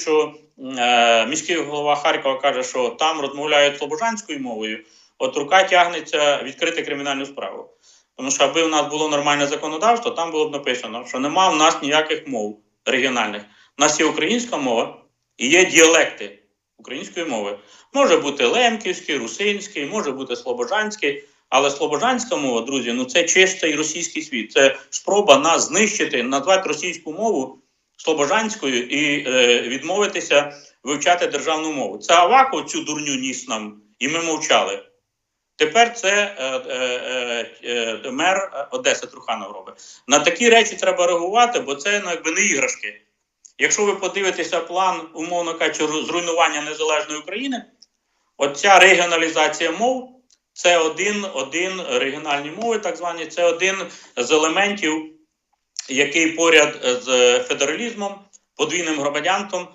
що е, міський голова Харкова каже, що там розмовляють слобожанською мовою, от рука тягнеться відкрити кримінальну справу. Тому що аби в нас було нормальне законодавство, там було б написано, що нема в нас ніяких мов регіональних. У нас є українська мова і є діалекти української мови. Може бути лемківський, русинський, може бути слобожанський. Але слобожанська мова, друзі, ну це чистий російський світ. Це спроба нас знищити, назвати російську мову слобожанською і е, відмовитися вивчати державну мову. Це Аваков цю дурню ніс нам, і ми мовчали. Тепер це е, е, е, е, мер Одеси Труханов робить. На такі речі треба реагувати, бо це ну, якби не іграшки. Якщо ви подивитеся план, умовно кажучи, зруйнування незалежної України, оця регіоналізація мов це один, один регіональні мови, так звані, це один з елементів, який поряд з федералізмом, подвійним громадянством